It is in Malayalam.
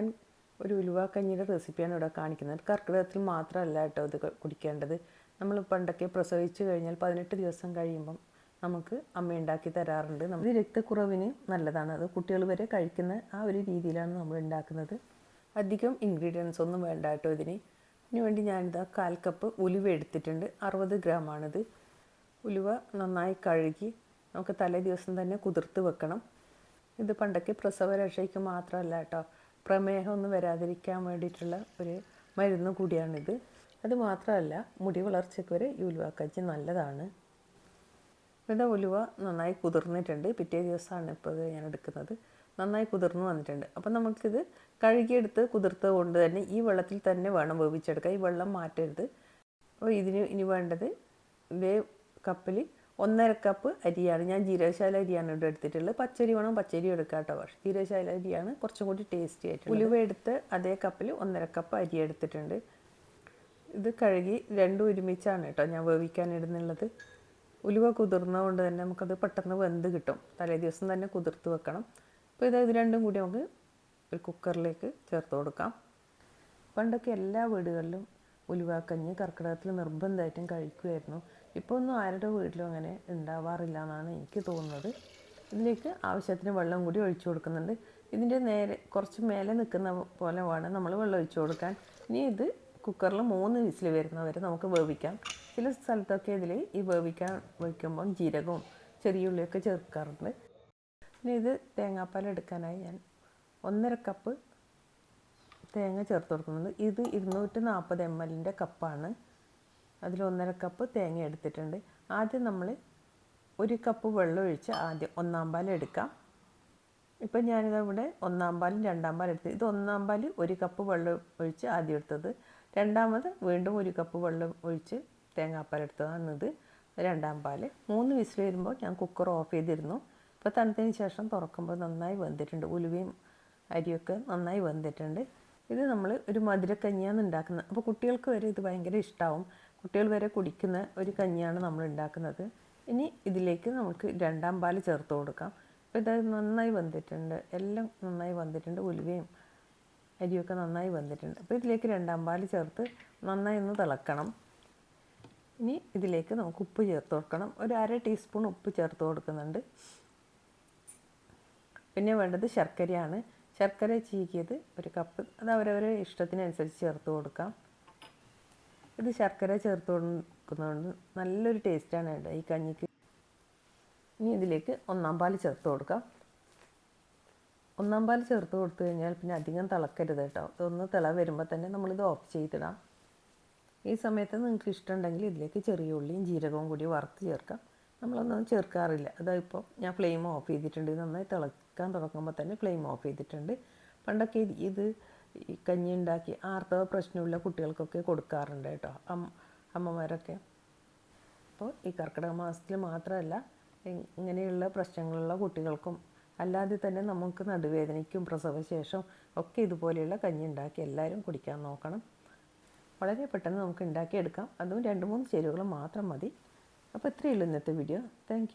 ഞാൻ ഒരു ഉലുവാക്കഞ്ഞിയുടെ റെസിപ്പിയാണ് ഇവിടെ കാണിക്കുന്നത്. കർക്കിടകത്തിൽ മാത്രമല്ല കേട്ടോ ഇത് കുടിക്കേണ്ടത്. നമ്മൾ പണ്ടൊക്കെ പ്രസവിച്ച് കഴിഞ്ഞാൽ പതിനെട്ട് ദിവസം കഴിയുമ്പം നമുക്ക് അമ്മ ഉണ്ടാക്കി തരാറുണ്ട്. നമ്മൾ രക്തക്കുറവിന് നല്ലതാണ്. അത് കുട്ടികൾ വരെ കഴിക്കുന്ന ആ ഒരു രീതിയിലാണ് നമ്മൾ ഉണ്ടാക്കുന്നത്. അധികം ഇൻഗ്രീഡിയൻസ് ഒന്നും വേണ്ട കേട്ടോ ഇതിന്. ഇതിനുവേണ്ടി ഞാനിതാ കാൽ കപ്പ് ഉലുവ എടുത്തിട്ടുണ്ട്. അറുപത് ഗ്രാമാണിത് ഉലുവ നന്നായി കഴുകി നമുക്ക് തലേ ദിവസം തന്നെ കുതിർത്ത് വെക്കണം. ഇത് പണ്ടൊക്കെ പ്രസവ രക്ഷയ്ക്ക് മാത്രമല്ല കേട്ടോ. പ്രമേഹം ഒന്നും വരാതിരിക്കാൻ വേണ്ടിയിട്ടുള്ള ഒരു മരുന്ന് കൂടിയാണിത്. അത് മാത്രമല്ല മുടി വളർച്ചയ്ക്ക് വരെ ഈ കജ്ജി നല്ലതാണ്. ഇവിടെ ഉലുവ നന്നായി കുതിർന്നിട്ടുണ്ട്. പിറ്റേ ദിവസമാണ് ഇപ്പോൾ ഞാൻ എടുക്കുന്നത്. നന്നായി കുതിർന്നു വന്നിട്ടുണ്ട്. അപ്പം നമുക്കിത് കഴുകിയെടുത്ത് കുതിർത്തത് കൊണ്ട് തന്നെ ഈ വെള്ളത്തിൽ തന്നെ വേണം വേവിച്ചെടുക്കുക ഈ വെള്ളം മാറ്റരുത്. അപ്പോൾ ഇതിന് ഇനി വേണ്ടത് ഇതേ കപ്പിൽ ഒന്നര കപ്പ് അരിയാണ്. ഞാൻ ജീരകശാല അരിയാണ് ഇവിടെ എടുത്തിട്ടുള്ളത്. പച്ചരി വേണം പച്ചരി എടുക്കാം കേട്ടോ പക്ഷേ ജീരകശാല അരിയാണ് കുറച്ചും കൂടി ടേസ്റ്റി ആയിട്ട് ഉലുവ എടുത്ത് അതേ കപ്പിൽ ഒന്നര കപ്പ് അരി എടുത്തിട്ടുണ്ട്. ഇത് കഴുകി രണ്ടും ഒരുമിച്ചാണ് കേട്ടോ ഞാൻ വേവിക്കാൻ ഇടുന്നുള്ളത്. ഉലുവ കുതിർന്നതുകൊണ്ട് തന്നെ നമുക്കത് പെട്ടെന്ന് വെന്ത് കിട്ടും. തലേ ദിവസം തന്നെ കുതിർത്ത് വെക്കണം. അപ്പോൾ ഇത് ഇത് രണ്ടും കൂടി നമുക്ക് ഒരു കുക്കറിലേക്ക് ചേർത്ത് കൊടുക്കാം. പണ്ടൊക്കെ എല്ലാ വീടുകളിലും ഉലുവാക്കഞ്ഞ് കർക്കിടകത്തിൽ നിർബന്ധമായിട്ടും കഴിക്കുമായിരുന്നു. ഇപ്പോൾ ഒന്നും ആരുടെ വീട്ടിലും അങ്ങനെ ഉണ്ടാവാറില്ല എന്നാണ് എനിക്ക് തോന്നുന്നത്. ഇതിലേക്ക് ആവശ്യത്തിന് വെള്ളം കൂടി ഒഴിച്ചു കൊടുക്കുന്നുണ്ട്. ഇതിന്റെ നേരെ കുറച്ച് മേലെ നിൽക്കുന്ന പോലെ വേണം നമ്മൾ വെള്ളം ഒഴിച്ചു കൊടുക്കാൻ. ഇനി ഇത് കുക്കറിൽ മൂന്ന് വിസിൽ വരുന്നവരെ നമുക്ക് വേവിക്കാം. ചില സ്ഥലത്തൊക്കെ ഇതിൽ ഈ വേവിക്കാൻ വയ്ക്കുമ്പം ജീരകവും ചെറിയ ഉള്ളിയൊക്കെ ചേർക്കാറുണ്ട്. ഇനി ഇത് തേങ്ങാപ്പാൽ എടുക്കാനായി ഞാൻ ഒന്നര കപ്പ് തേങ്ങ ചേർത്ത് കൊടുക്കുന്നുണ്ട്. ഇത് ഇരുന്നൂറ്റി നാൽപ്പത് എം എല്ലിന്റെ കപ്പാണ്. അതിൽ ഒന്നര കപ്പ് തേങ്ങ എടുത്തിട്ടുണ്ട്. ആദ്യം നമ്മൾ ഒരു കപ്പ് വെള്ളം ഒഴിച്ച് ആദ്യം ഒന്നാം പാൽ എടുക്കാം. ഇപ്പം ഞാനിതവിടെ ഒന്നാം പാലും രണ്ടാം പാലും എടുത്ത് ഇത് ഒന്നാം പാൽ ഒരു കപ്പ് വെള്ളം ഒഴിച്ച് ആദ്യം എടുത്തത്. രണ്ടാമത് വീണ്ടും ഒരു കപ്പ് വെള്ളം ഒഴിച്ച് തേങ്ങാപ്പാൽ എടുത്തതാണ് ഇത് രണ്ടാം പാൽ മൂന്ന് വിസിൽ വരുമ്പോൾ ഞാൻ കുക്കർ ഓഫ് ചെയ്തിരുന്നു. ഇപ്പോൾ തണുത്തതിന് ശേഷം തുറക്കുമ്പോൾ നന്നായി വെന്തിട്ടുണ്ട്. ഉലുവയും അരിയൊക്കെ നന്നായി വെന്തിട്ടുണ്ട്. ഇത് നമ്മൾ ഒരു മധുരക്കഞ്ഞിയാണ് ഉണ്ടാക്കുന്നത്. അപ്പോൾ കുട്ടികൾക്ക് വരെ ഇത് ഭയങ്കര ഇഷ്ടമാവും കുട്ടികൾ വരെ കുടിക്കുന്ന ഒരു കഞ്ഞിയാണ് നമ്മൾ ഉണ്ടാക്കുന്നത്. ഇനി ഇതിലേക്ക് നമുക്ക് രണ്ടാം പാൽ ചേർത്ത് കൊടുക്കാം. അപ്പോൾ ഇത് നന്നായി വന്നിട്ടുണ്ട് എല്ലാം നന്നായി വന്നിട്ടുണ്ട് ഉലുവയും അരിയൊക്കെ നന്നായി വന്നിട്ടുണ്ട് അപ്പോൾ ഇതിലേക്ക് രണ്ടാം പാൽ ചേർത്ത് നന്നായി ഒന്ന് തിളക്കണം. ഇനി ഇതിലേക്ക് നമുക്ക് ഉപ്പ് ചേർത്ത് കൊടുക്കണം. ഒരു അര ടീസ്പൂൺ ഉപ്പ് ചേർത്ത് കൊടുക്കുന്നുണ്ട്. പിന്നെ വേണ്ടത് ശർക്കരയാണ്. ശർക്കര ചീകിയത് ഒരു കപ്പ് അത് അവരവരെ ഇഷ്ടത്തിനനുസരിച്ച് ചേർത്ത് കൊടുക്കാം. ഇത് ശർക്കര ചേർത്ത് കൊടുക്കുന്നതുകൊണ്ട് നല്ലൊരു ടേസ്റ്റാണ് കേട്ടോ ഈ കഞ്ഞിക്ക്. ഇനി ഇതിലേക്ക് ഒന്നാം പാൽ ചേർത്ത് കൊടുക്കാം. ഒന്നാം പാൽ ചേർത്ത് കൊടുത്തു കഴിഞ്ഞാൽ പിന്നെ അധികം തിളക്കരുത് കേട്ടോ. ഇതൊന്ന് തിള വരുമ്പോൾ തന്നെ നമ്മളിത് ഓഫ് ചെയ്തിടാം. ഈ സമയത്ത് നിങ്ങൾക്ക് ഇഷ്ടമുണ്ടെങ്കിൽ ഇതിലേക്ക് ചെറിയ ഉള്ളിയും ജീരകവും കൂടി വറുത്ത് ചേർക്കാം. നമ്മളൊന്നും ചേർക്കാറില്ല. അതായിപ്പോൾ ഞാൻ ഫ്ലെയിം ഓഫ് ചെയ്തിട്ടുണ്ട്. നന്നായി തിളക്കാൻ തുടങ്ങുമ്പോൾ തന്നെ ഫ്ലെയിം ഓഫ് ചെയ്തിട്ടുണ്ട്. പണ്ടൊക്കെ ഇത് ഈ കഞ്ഞി ഉണ്ടാക്കി ആർത്തവ പ്രശ്നമുള്ള കുട്ടികൾക്കൊക്കെ കൊടുക്കാറുണ്ട് കേട്ടോ. അമ്മ അമ്മമാരൊക്കെ. അപ്പോൾ ഈ കർക്കിടക മാസത്തിൽ മാത്രമല്ല ഇങ്ങനെയുള്ള പ്രശ്നങ്ങളുള്ള കുട്ടികൾക്കും അല്ലാതെ തന്നെ നമുക്ക് നടുവേദനയ്ക്കും പ്രസവശേഷം ഒക്കെ ഇതുപോലെയുള്ള കഞ്ഞി ഉണ്ടാക്കി എല്ലാവരും കുടിക്കാൻ നോക്കണം. വളരെ പെട്ടെന്ന് നമുക്ക് ഉണ്ടാക്കിയെടുക്കാം. അതും രണ്ട് മൂന്ന് ചേരുവകൾ മാത്രം മതി. അപ്പോൾ ഇത്രയേ ഉള്ളൂ ഇന്നത്തെ വീഡിയോ. താങ്ക്